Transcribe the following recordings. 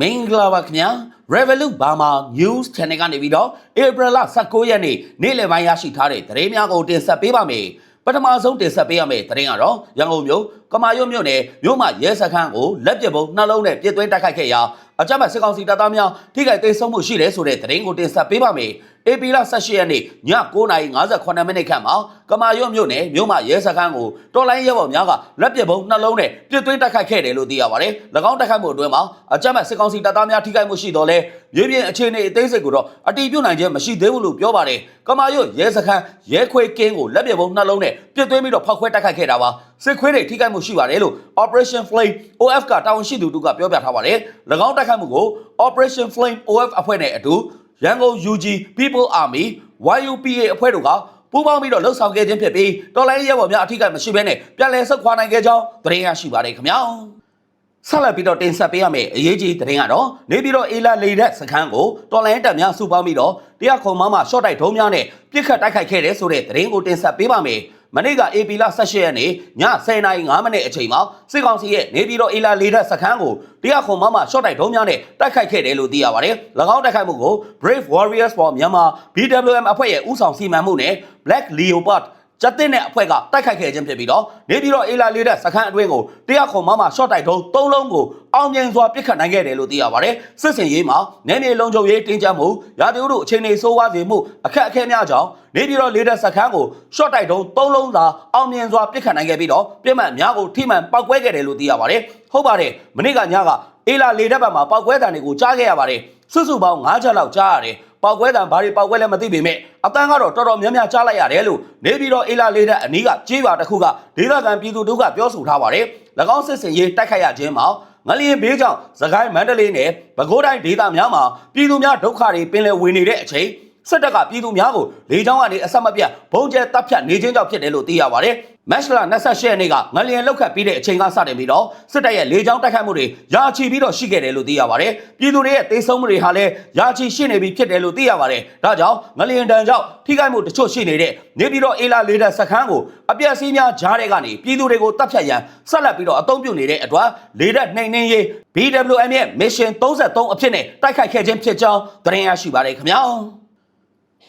မင်္ဂလာပါခင်ဗျာ Revolut Burma News Channel ကနေပြီးတော့ April 19ရက်နေ့နေ့လယ်ပိုင်းရရှိထားတဲ့သတင်းများကိုတင်ဆက်ပေးပါမယ်ပထမဆုံးတင်ဆက်ပေးရမယ့်သတင်းကတော့ရန်ကုန်မြို့ ကမာရွတ်မြို့နယ်မြို့မရဲစခန်းကိုလက်ပစ်ပုံနှလုံးနဲ့ပြစ်သွင်းတိုက်ခိုက်ခဲ့ရာအကြမ်းဖက်စစ်ကောင်စီတပ်သားများထိခိုက်ဒေဆုံးမှုရှိတယ်ဆိုတဲ့သတင်းကိုတင်ဆက်ပေးပါမယ်။ AP လ18ရက်နေ့ည9:58မိနစ်ခန့်မှာကမာရွတ်မြို့နယ်မြို့မရဲစခန်းကိုတော်လိုင်းရဲဘော်များကလက်ပစ်ပုံနှလုံးနဲ့ပြစ်သွင်းတိုက်ခိုက်ခဲ့တယ်လို့သိရပါတယ်။၎င်းတိုက်ခိုက်မှုအတွင်းမှာအကြမ်းဖက်စစ်ကောင်စီတပ်သားများထိခိုက်မှုရှိတော့လဲမြေပြင်အခြေအနေအသေးစိတ်ကိုတော့အတီးပြုတ်နိုင်ခြင်းမရှိသေးဘူးလို့ပြောပါတယ်။ကမာရွတ်ရဲစခန်းရဲခွေကင်းကိုလက်ပစ်ပုံနှလုံးနဲ့ပြစ်သွင်းပြီးတော့ဖောက်ခွဲတိုက်ခိုက်ခဲ့တာပါ။စစ်ခွေးတွေထိခိုက်မှုရှိပါတယ်လို့ Operation Flame OF ကတာဝန်ရှိသူတို့ကပြောပြထားပါတယ်။၎င်းတိုက်ခိုက်မှုကို Operation Flame OF အဖွဲ့နဲ့အတူရန်ကုန် UG People Army YUPA အဖွဲ့တို့ကပူးပေါင်းပြီးတော့လှုပ်ဆောင်ခဲ့ခြင်းဖြစ်ပြီးတော်လိုင်းရဲဘော်များအထိကမရှိဘဲနဲ့ပြန်လည်ဆုတ်ခွာနိုင်ခဲ့ကြောင်းသတင်းရရှိပါတယ်ခင်ဗျာဆက်လက်ပြီးတော့တင်ဆက်ပေးရမယ့်အရေးကြီးသတင်းကတော့နေပြီးတော့အေလာလေတဲ့စခန်းကိုတော်လိုင်းတပ်များစုပေါင်းပြီးတော့တရားခုံမမရှော့တိုက်ဒုံးများနဲ့ပြစ်ခတ်တိုက်ခိုက်ခဲ့တဲ့ဆိုတဲ့သတင်းကိုတင်ဆက်ပေးပါမယ် မနေ့က AP လ18ရက်နေ့ည10:05မိနစ်အချိန်မှာစစ်ကောင်စီရဲ့နေပြည်တော်အေလာလေတဲ့စခန်းကိုတရားခုံမမရှော့တိုက်ဒုံးများနဲ့တိုက်ခိုက်ခဲ့တယ်လို့သိရပါတယ်။၎င်းတိုက်ခိုက်မှုကို Brave Warriors for Myanmar BWM အဖွဲ့ရဲ့ဦးဆောင်စီမံမှုနဲ့ Black Leopard ကျက်တဲ့နဲ့အဖွဲ့ကတိုက်ခိုက်ခဲ့ခြင်းဖြစ်ပြီးတော့နေပြည်တော်အေလာလေးတဲ့စခန်းအတွင်းကိုတရားခုံမမရှော့တိုက်ထုံး၃လုံးကိုအောင်မြင်စွာပစ်ခတ်နိုင်ခဲ့တယ်လို့သိရပါတယ်စစ်စင်ရေးမှာနယ်မြေလုံခြုံရေးတင်းကျပ်မှုရာသီဥတုအခြေအနေဆိုးဝါးစေမှုအခက်အခဲများကြောင့်နေပြည်တော်လေးတဲ့စခန်းကိုရှော့တိုက်ထုံး၃လုံးသာအောင်မြင်စွာပစ်ခတ်နိုင်ခဲ့ပြီးတော့ပြစ်မှတ်များကိုထိမှန်ပောက်ကွဲခဲ့တယ်လို့သိရပါတယ်ဟုတ်ပါတယ်မနေ့ကညကအေလာလေးတဲ့ဘက်မှာပောက်ကွဲတံတွေကိုကြားခဲ့ရပါတယ်စုစုပေါင်း9ချက်လောက်ကြားရတယ် ပောက်ကွဲတံဘာတွေပောက်ကွဲလဲမသိပေမဲ့အတန်းကတော့တော်တော်များများကြားလိုက်ရတယ်လို့နေပြည်တော်အေလာလေးတဲ့အနီးကကြေးပါတစ်ခုကဒေသခံပြည်သူတို့ကပြောဆိုထားပါတယ်၎င်းစစ်စင်ရေးတိုက်ခိုက်ရခြင်းမှာငလျင်ဘေးကြောင့်သခိုင်းမန္တလေးနဲ့ပဲခူးတိုင်းဒေသများမှာပြည်သူများဒုက္ခတွေပင်လယ်ဝင်နေတဲ့အချိန် စစ်တပ်ကပြည်သူများကိုလေကြောင်းကနေအဆက်မပြတ်ဘုံကျဲတပ်ဖြတ်နေခြင်းကြောင့်ဖြစ်တယ်လို့သိရပါတယ်။မက်ရှလာ28ရက်နေ့ကငလျင်လောက်ခတ်ပြီးတဲ့အချိန်ကစတင်ပြီးတော့စစ်တပ်ရဲ့လေကြောင်းတိုက်ခိုက်မှုတွေရာချီပြီးတော့ရှိခဲ့တယ်လို့သိရပါတယ်။ပြည်သူတွေရဲ့တေဆုံးမှုတွေဟာလည်းရာချီရှိနေပြီဖြစ်တယ်လို့သိရပါတယ်။ဒါကြောင့်ငလျင်တန်ကြောင့်ထိခိုက်မှုတချို့ရှိနေတဲ့နေပြည်တော်အေလာလေးတဲ့စခန်းကိုအပြက်စီးများဂျားတဲ့ကနေပြည်သူတွေကိုတပ်ဖြတ်ရန်ဆက်လက်ပြီးတော့အသုံးပြုနေတဲ့အတွက်လေတပ်နှိမ်နှင်းရေး BWM ရဲ့ mission 33အဖြစ်နဲ့တိုက်ခိုက်ခဲ့ခြင်းဖြစ်ကြောင်းသတင်းရရှိပါတယ်ခင်ဗျာ။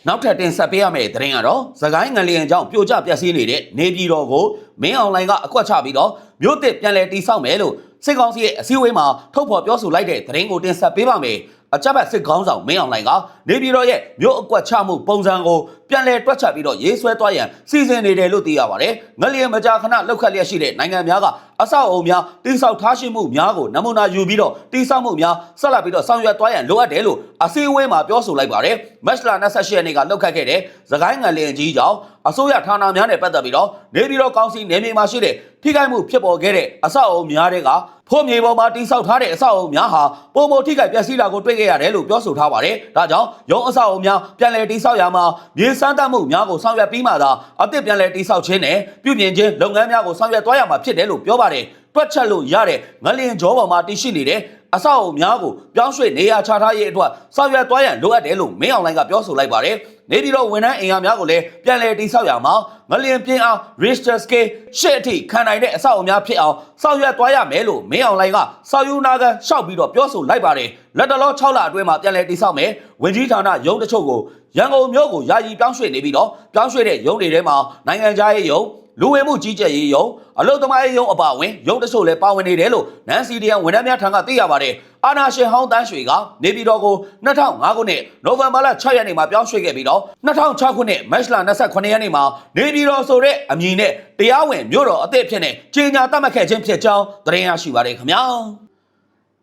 နောက်ထပ်တင်ဆက်ပေးရမယ့်သတင်းကတော့သခိုင်းငလျင်ကြောင့်ပြိုကျပျက်စီးနေတဲ့နေပြည်တော်ကိုမင်းအွန်လိုင်းကအကွက်ချပြီးတော့မြို့တစ်ပြန်လည်တိစောက်မယ်လို့စစ်ကောင်စီရဲ့အစည်းအဝေးမှာထုတ်ဖော်ပြောဆိုလိုက်တဲ့သတင်းကိုတင်ဆက်ပေးပါမယ်အကြမ်းဖက်စစ်ကောင်းဆောင်မင်းအွန်လိုင်းကနေပြည်တော်ရဲ့မြို့အကွက်ချမှုပုံစံကိုပြန်လည်တွက်ချက်ပြီးတော့ရေးဆွဲသွားရန်စီစဉ်နေတယ်လို့သိရပါတယ်ငလျင်မကြာခဏလောက်ခတ်လျက်ရှိတဲ့နိုင်ငံများကအဆောက်အအုံများတိစောက်ထားရှိမှုများကိုနမူနာယူပြီးတော့တိစောက်မှုများဆက်လက်ပြီးတော့ဆောင်ရွက်သွားရန်လိုအပ်တယ်လို့အစည်းအဝေးမှာပြောဆိုလိုက်ပါတယ်မက်စလာ28ရက်နေ့ကလောက်ခတ်ခဲ့တဲ့သခိုင်းငလျင်ကြီးကြောင့်အစိုးရဌာနများနဲ့ပတ်သက်ပြီးတော့နေပြည်တော်ကောင်စီနေမြေမှာရှိတဲ့ထိခိုက်မှုဖြစ်ပေါ်ခဲ့တဲ့အဆောက်အအုံများတွေကဖို့မြေပေါ်မှာတိစောက်ထားတဲ့အဆောက်အအုံများဟာပုံမထိခိုက်ပျက်စီးတာကိုတွေ့ခဲ့ရတယ်လို့ပြောဆိုထားပါတယ်ဒါကြောင့်ရုံးအဆောက်အအုံများပြန်လည်တိစောက်ရမှာမြေစမ်းသပ်မှုများကိုဆောင်ရွက်ပြီးမှသာအသစ်ပြန်လည်တိစောက်ခြင်းနဲ့ပြုပြင်ခြင်းလုပ်ငန်းများကိုဆောင်ရွက်သွားရမှာဖြစ်တယ်လို့ပြောပါတယ်တွက်ချက်လို့ရတဲ့ငလျင်ကြောပေါ်မှာတည်ရှိနေတဲ့အဆောက်အုံများကိုပြောင်းရွှေ့နေရာချထားရေးအတွက်ဆောင်ရွက်သွားရန်လိုအပ်တယ်လို့မင်းအောင်လိုင်းကပြောဆိုလိုက်ပါတယ်။နေပြည်တော်ဝန်ထမ်းအင်အားများကိုလည်းပြန်လည်တိစောက်ရမှာငလျင်ပြင်းအောင် Richter scale ရှစ်အထိခံနိုင်တဲ့အဆောက်အုံများဖြစ်အောင်ဆောင်ရွက်သွားရမယ်လို့မင်းအောင်လိုင်းကစောက်ယူနာကန်ရှောက်ပြီးတော့ပြောဆိုလိုက်ပါတယ်။လက်တလော6လအတွင်းမှာပြန်လည်တိစောက်မယ်။ဝင်ကြီးဌာနရုံးတချို့ကိုရန်ကုန်မြို့ကိုယာယီပြောင်းရွှေ့နေပြီးတော့ပြောင်းရွှေ့တဲ့ရုံးတွေထဲမှာနိုင်ငံခြားရေးရုံး လူဝင်မှုကြီးကြပ်ရေးယုံအလုသမားရေးယုံအပါအဝင်ယုံတချို့လည်းပါဝင်နေတယ်လို့နန်စီဒီယန်ဝန်ထမ်းများထံကသိရပါတယ်အာနာရှင်ဟောင်းတန်းရွှေကနေပြည်တော်ကို2005ခုနှစ်နိုဝင်ဘာလ6ရက်နေ့မှာပြောင်းရွှေ့ခဲ့ပြီးတော့2006ခုနှစ်မတ်လ28ရက်နေ့မှာနေပြည်တော်ဆိုတဲ့အမည်နဲ့တရားဝင်မြို့တော်အသစ်ဖြစ်နေကြေညာတတ်မှတ်ခဲ့ခြင်းဖြစ်ကြောင်းသတင်းရရှိပါတယ်ခင်ဗျာ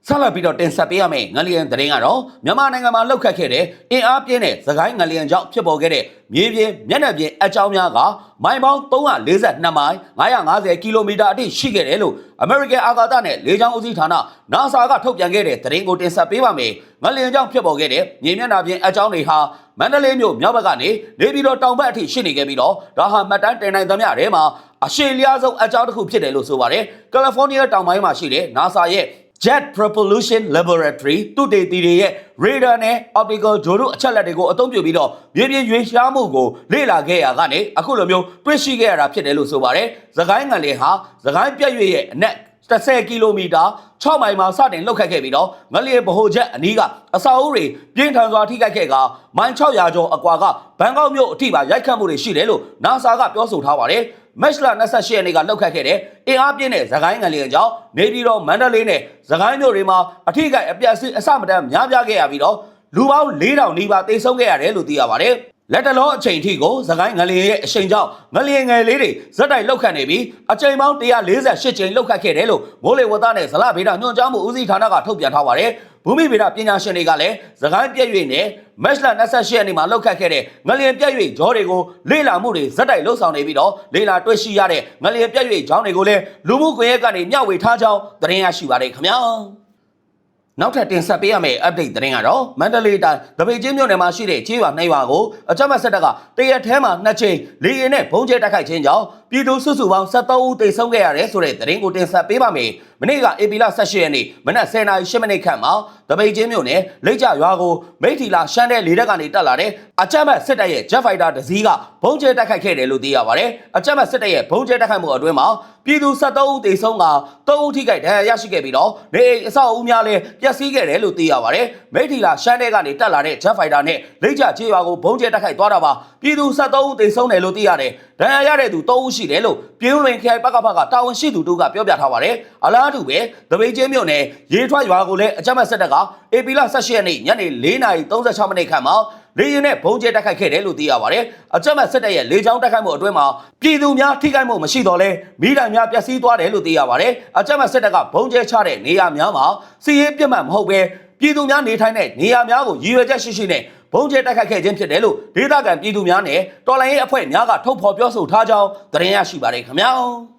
ဆက်လက်ပြီးတော့တင်ဆက်ပေးရမယ့်ငလျင်သတင်းကတော့မြန်မာနိုင်ငံမှာလှုပ်ခတ်ခဲ့တဲ့အင်အားပြင်းတဲ့သခိုင်းငလျင်ကြောင့်ဖြစ်ပေါ်ခဲ့တဲ့မြေပြင်မျက်နှာပြင်အကြောင်းများကမိုင်ပေါင်း342မိုင်950ကီလိုမီတာအထိရှိခဲ့တယ်လို့ American အာကာသနဲ့လေကြောင်းဦးစီးဌာန NASA ကထုတ်ပြန်ခဲ့တဲ့သတင်းကိုတင်ဆက်ပေးပါမယ်။ငလျင်ကြောင့်ဖြစ်ပေါ်ခဲ့တဲ့မြေမျက်နှာပြင်အကြောင်းတွေဟာမန္တလေးမြို့မြောက်ဘက်ကနေနေပြည်တော်တောင်ဘက်အထိရှိနေခဲ့ပြီးတော့ဒါဟာမှတ်တမ်းတင်နိုင်သမျှထဲမှာအရှိလျားဆုံးအကြောင်းတစ်ခုဖြစ်တယ်လို့ဆိုပါတယ်။ကယ်လီဖိုးနီးယားတောင်ပိုင်းမှာရှိတဲ့ NASA ရဲ့ Jet Propulsion Laboratory သူတေသီတွေရဲ့ radar နဲ့ optical ဂျိုတို့အချက်လက်တွေကိုအသုံးပြုပြီးတော့မြေပြင်ရွေးရှားမှုကိုလေ့လာခဲ့ရကနေအခုလိုမျိုးတွေ့ရှိခဲ့ရတာဖြစ်တယ်လို့ဆိုပါတယ်။သခိုင်းငံလေဟာသခိုင်းပြက်ရွေ့ရဲ့အနက်30ကီလိုမီတာ6မိုင်မှာစတင်လှုပ်ခတ်ခဲ့ပြီးတော့ငလျင်ဗဟိုချက်အနီးကအစာအုပ်တွေပြင်းထန်စွာထိခိုက်ခဲ့ကမိုင်600ကျော်အကွာကဘန်ကောက်မြို့အထိပါရိုက်ခတ်မှုတွေရှိတယ်လို့ NASA ကပြောဆိုထားပါတယ် မက်လ28ရက်နေ့ကလှုပ်ခတ်ခဲ့တဲ့အင်အားပြင်းတဲ့သခိုင်းငလျင်ကြောင့်နေပြည်တော်မန္တလေးနဲ့သခိုင်းမြို့တွေမှာအထိခိုက်အပျက်စီးအစမတန်များပြားခဲ့ရပြီးတော့လူပေါင်း4000နီးပါးတိတ်ဆုံးခဲ့ရတယ်လို့သိရပါတယ် လက်တလောအချိန်ထိကိုသခိုင်းငလျင်ရဲ့အချိန်ကြောင့်ငလျင်ငယ်လေးတွေဇက်တိုက်လှုပ်ခတ်နေပြီးအချိန်ပေါင်း148ချိန်လှုပ်ခတ်ခဲ့တယ်လို့မိုးလေဝသနဲ့ဇလဗေဒညွှန်ကြားမှုဦးစီးဌာနကထုတ်ပြန်ထားပါတယ်။ဘူမိဗေဒပညာရှင်တွေကလည်းသခိုင်းပြည့်၍နဲ့မက်လ28ရက်နေ့မှာလှုပ်ခတ်ခဲ့တဲ့ငလျင်ပြည့်၍ဂျောတွေကိုလေ့လာမှုတွေဇက်တိုက်လှုပ်ဆောင်နေပြီးတော့လေ့လာတွေ့ရှိရတဲ့ငလျင်ပြည့်၍ဂျောင်းတွေကိုလည်းလူမှုကွန်ရက်ကနေမျှဝေထားကြောင်းသတင်းရရှိပါတယ်ခင်ဗျာ။ နောက်ထပ်တင်ဆက်ပေးရမယ့် update သတင်းကတော့မန္တလေးတိုင်းတပိတ်ချင်းမြို့နယ်မှာရှိတဲ့ကျေးရွာနှစ်ရွာကိုအကြမ်းဖက်စစ်တပ်ကတရက်ထဲမှာနှစ်ချိန်လေရင်နဲ့ဘုံကျဲတိုက်ခိုက်ခြင်းကြောင့် ပြည်သူစုစုပေါင်း73ဦးသေဆုံးခဲ့ရတယ်ဆိုတဲ့သတင်းကိုတင်ဆက်ပေးပါမယ်။မနေ့က AP လ18ရက်နေ့မနက်10:08မိနစ်ခန့်မှာတပိတ်ချင်းမြို့နယ်လိတ်ကြရွာကိုမိထီလာရှမ်းတဲ့လေတပ်ကနေတက်လာတဲ့အကြမ်းဖက်စစ်တပ်ရဲ့ Jet Fighter တစ်စီးကဘုံကျဲတိုက်ခိုက်ခဲ့တယ်လို့သိရပါတယ်။အကြမ်းဖက်စစ်တပ်ရဲ့ဘုံကျဲတိုက်ခိုက်မှုအတွင်းမှာပြည်သူ73ဦးသေဆုံးက3ဦးထိခိုက်ဒဏ်ရာရရှိခဲ့ပြီးတော့နေအိမ်အဆောက်အဦများလည်းပျက်စီးခဲ့တယ်လို့သိရပါတယ်။မိထီလာရှမ်းတဲ့ကနေတက်လာတဲ့ Jet Fighter နဲ့လိတ်ကြချေရွာကိုဘုံကျဲတိုက်ခိုက်သွားတာပါ။ပြည်သူ73ဦးသေဆုံးတယ်လို့သိရတယ်။ဒဏ်ရာရတဲ့သူ3ဦးရှိတယ်လို့ပြင်းလွင်ခိုင်ပကဖကတာဝန်ရှိသူတို့ကပြောပြထားပါတယ်။အလားတူပဲတပိတ်ချင်းမြို့နယ်ရေထွက်ရွာကိုလည်းအကြမ်းဖက်စစ်တပ်က AP လ18ရက်နေ့ညနေ4:36မိနစ်ခန့်မှာလေရင်နဲ့ဘုံကျဲတိုက်ခိုက်ခဲ့တယ်လို့သိရပါတယ်။အကြမ်းဖက်စစ်တပ်ရဲ့လေကြောင်းတိုက်ခိုက်မှုအတွင်းမှာပြည်သူများထိခိုက်မှုမရှိတော့လဲမိဒဏ်များပျက်စီးသွားတယ်လို့သိရပါတယ်။အကြမ်းဖက်စစ်တပ်ကဘုံကျဲချတဲ့နေရာများမှာစီးရေးပြတ်မှတ်မဟုတ်ပဲပြည်သူများနေထိုင်တဲ့နေရာများကိုရည်ရွယ်ချက်ရှိရှိနဲ့ ဘုံကျဲတိုက်ခိုက်ခဲ့ခြင်းဖြစ်တယ်လို့ဒေသခံပြည်သူများနဲ့တော်လိုင်းရေးအဖွဲ့များကထုတ်ဖော်ပြောဆိုထားကြောင်းသတင်းရရှိပါတယ်ခင်ဗျာ။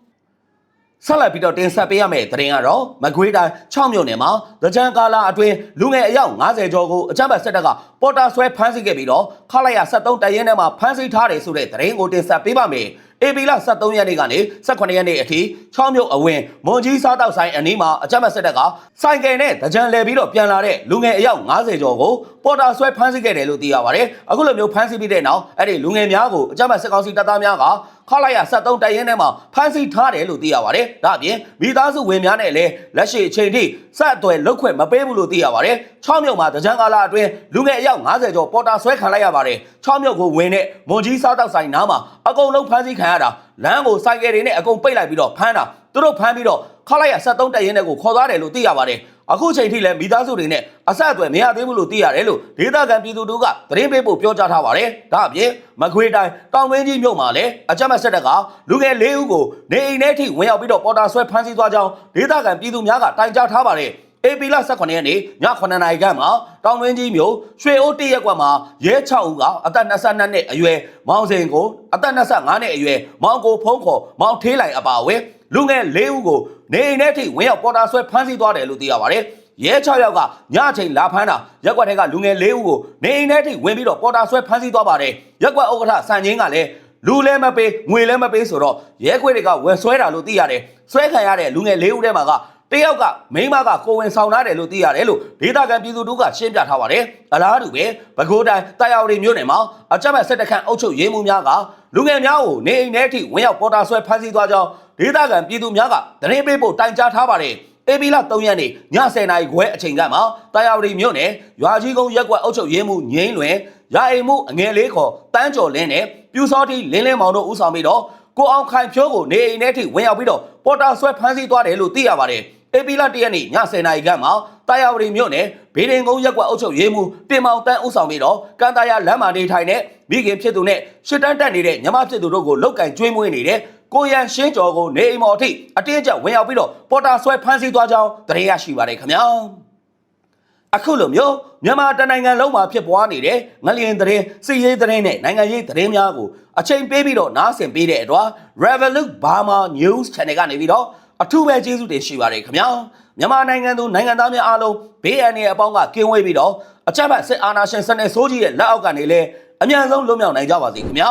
ဆက်လက်ပြီးတော့တင်ဆက်ပေးရမယ့်သတင်းကတော့မကွေးတိုင်း6မြို့နယ်မှာသကြံကာလာအတွင်းလူငယ်အယောက်90ကျော်ကိုအကြမ်းဖက်စစ်တပ်ကပေါ်တာဆွဲဖမ်းဆီးခဲ့ပြီးတော့ခလိုက်ရ73တရင်ထဲမှာဖမ်းဆီးထားတယ်ဆိုတဲ့သတင်းကိုတင်ဆက်ပေးပါမယ်။ AB လ73ရက်နေ့ကနေ18ရက်နေ့အထိ6မြို့အဝင်မွန်ကြီးစားတောက်ဆိုင်အနီးမှာအကြမ်းဖက်စစ်တပ်ကစိုင်ကယ်နဲ့တကြံလဲပြီးတော့ပြန်လာတဲ့လူငယ်အယောက်90ကျော်ကိုပေါ်တာဆွဲဖမ်းဆီးခဲ့တယ်လို့သိရပါတယ်။အခုလိုမျိုးဖမ်းဆီးပြီးတဲ့နောက်အဲ့ဒီလူငယ်များကိုအကြမ်းဖက်စစ်ကောင်စီတပ်သားများက ခလိုက်ရ73တရင်ထဲမှာဖမ်းဆီးထားတယ်လို့သိရပါတယ်။ဒါအပြင်မိသားစုဝင်များနဲ့လည်းလက်ရှိအချိန်ထိစက်အသွယ်လုတ်ခွင့်မပေးဘူးလို့သိရပါတယ်။6မြို့မှာတကြံကာလာအတွင်းလူငယ်အယောက်90ကျော်ပေါ်တာဆွဲခံလိုက်ရပါတယ်။6မြို့ကိုဝင်တဲ့မွန်ကြီးစားတောက်ဆိုင်နားမှာအကုန်လုံးဖမ်းဆီးခံရတာလမ်းကိုစိုက်ကယ်တွေနဲ့အကုန်ပိတ်လိုက်ပြီးတော့ဖမ်းတာသူတို့ဖမ်းပြီးတော့ခလိုက်ရ73တရင်တဲ့ကိုခေါ်သွားတယ်လို့သိရပါတယ်။ အခုချိန်ထိလည်းမိသားစုတွေနဲ့အဆက်အသွယ်မရသေးဘူးလို့သိရတယ်လို့ဒေသခံပြည်သူတို့ကသတင်းပေးဖို့ပြောကြားထားပါတယ်။ဒါအပြင်မကွေးတိုင်းတောင်ဝင်းကြီးမြို့မှာလည်းအကြမ်းဖက်စစ်တပ်ကလူငယ်၄ဦးကိုနေအိမ်ထဲထိဝင်ရောက်ပြီးတော့ပေါ်တာဆွဲဖမ်းဆီးသွားကြောင်းဒေသခံပြည်သူများကတိုင်ကြားထားပါတယ်။ AP လ18ရက်နေ့ည9နာရီခန့်မှာတောင်တွင်းကြီးမြို့ရွှေအိုးတရက်ကွက်မှာရဲ6ဦးကအသက်22နှစ်အရွယ်မောင်စိန်ကိုအသက်25နှစ်အရွယ်မောင်ကိုဖုံးခေါ်မောင်ထေးလိုက်အပါအဝင်လူငယ်၄ဦးကိုနေအိမ်ထဲထိဝင်ရောက်ပေါ်တာဆွဲဖမ်းဆီးသွားတယ်လို့သိရပါတယ်။ရဲ6ယောက်ကညအချိန်လာဖမ်းတာရက်ကွက်ထဲကလူငယ်၄ဦးကိုနေအိမ်ထဲထိဝင်ပြီးတော့ပေါ်တာဆွဲဖမ်းဆီးသွားပါတယ်။ရက်ကွက်ဥက္ကဋ္ဌစံချင်းကလည်းလူလည်းမပေးငွေလည်းမပေးဆိုတော့ရဲခွေတွေကဝယ်ဆွဲတာလို့သိရတယ်။ဆွဲခံရတဲ့လူငယ်၄ဦးထဲမှာကတယောက်ကမိန်းမကကိုဝင်ဆောင်ထားတယ်လို့သိရတယ်လို့ဒေသခံပြည်သူတို့ကရှင်းပြထားပါတယ်။အလားတူပဲပဲခူးတိုင်းတာယာဝတီမြို့နယ်မှာအကြမ်းဖက်စစ်တပ်ခန့်အုပ်ချုပ်ရေးမှူးများကလူငယ်များကိုနေအိမ်ထဲထိဝင်ရောက်ပေါ်တာဆွဲဖမ်းဆီးသွားကြောင်း ဒေသခံပြည်သူများကသတင်းပေးဖို့တိုင်ကြားထားပါတယ်။အေပီလာ3ရက်နေ့ည10:00နာရီခွဲအချိန်ကမှတာယာဝတီမြို့နယ်ရွာကြီးကုန်းရက်ကွက်အုပ်ချုပ်ရေးမှူးငိမ့်လွင်ရာအိမ်မှုအငယ်လေးခေါ်တန်းကျော်လင်းနဲ့ပြူစောတိလင်းလင်းမောင်တို့ဦးဆောင်ပြီးတော့ကိုအောင်ခိုင်ဖြိုးကိုနေအိမ်ထဲထိဝင်ရောက်ပြီးတော့ပေါ်တာဆွဲဖမ်းဆီးသွားတယ်လို့သိရပါတယ်အေပီလာ1ရက်နေ့ည10:00နာရီခန့်မှာတာယာဝတီမြို့နယ်ဘေးဒင်ကုန်းရက်ကွက်အုပ်ချုပ်ရေးမှူးတင်မောင်တန်းဦးဆောင်ပြီးတော့ကန်တာယာလမ်းမာနေထိုင်တဲ့မိခင်ဖြစ်သူနဲ့ရှစ်တန်းတက်နေတဲ့ညီမဖြစ်သူတို့ကိုလောက်ကင်ကျွေးမွေးနေတဲ့ ကိုရန်ရှင်းကျော်ကိုနေအိမ်မော်အထိအတင်းအကျပ်ဝင်ရောက်ပြီးတော့ပေါ်တာဆွဲဖမ်းဆီးသွားကြောင်းသတင်းရရှိပါတယ်ခင်ဗျာအခုလိုမျိုးမြန်မာတနိုင်ငံလုံးမှာဖြစ်ပွားနေတဲ့ငလျင်သတင်းစီရေးသတင်းနဲ့နိုင်ငံရေးသတင်းများကိုအချိန်ပေးပြီးတော့နားဆင်ပေးတဲ့အတွက် Revolut Burma News Channel ကနေပြီးတော့အထူးပဲကျေးဇူးတင်ရှိပါတယ်ခင်ဗျာမြန်မာနိုင်ငံသူနိုင်ငံသားများအားလုံးဘေးအန္တရာယ်အပေါင်းကကင်းဝေးပြီးတော့အကြမ်းဖက်စစ်အာဏာရှင်စနစ်ဆိုးကြီးရဲ့လက်အောက်ကနေလည်းအမြန်ဆုံးလွတ်မြောက်နိုင်ကြပါစေခင်ဗျာ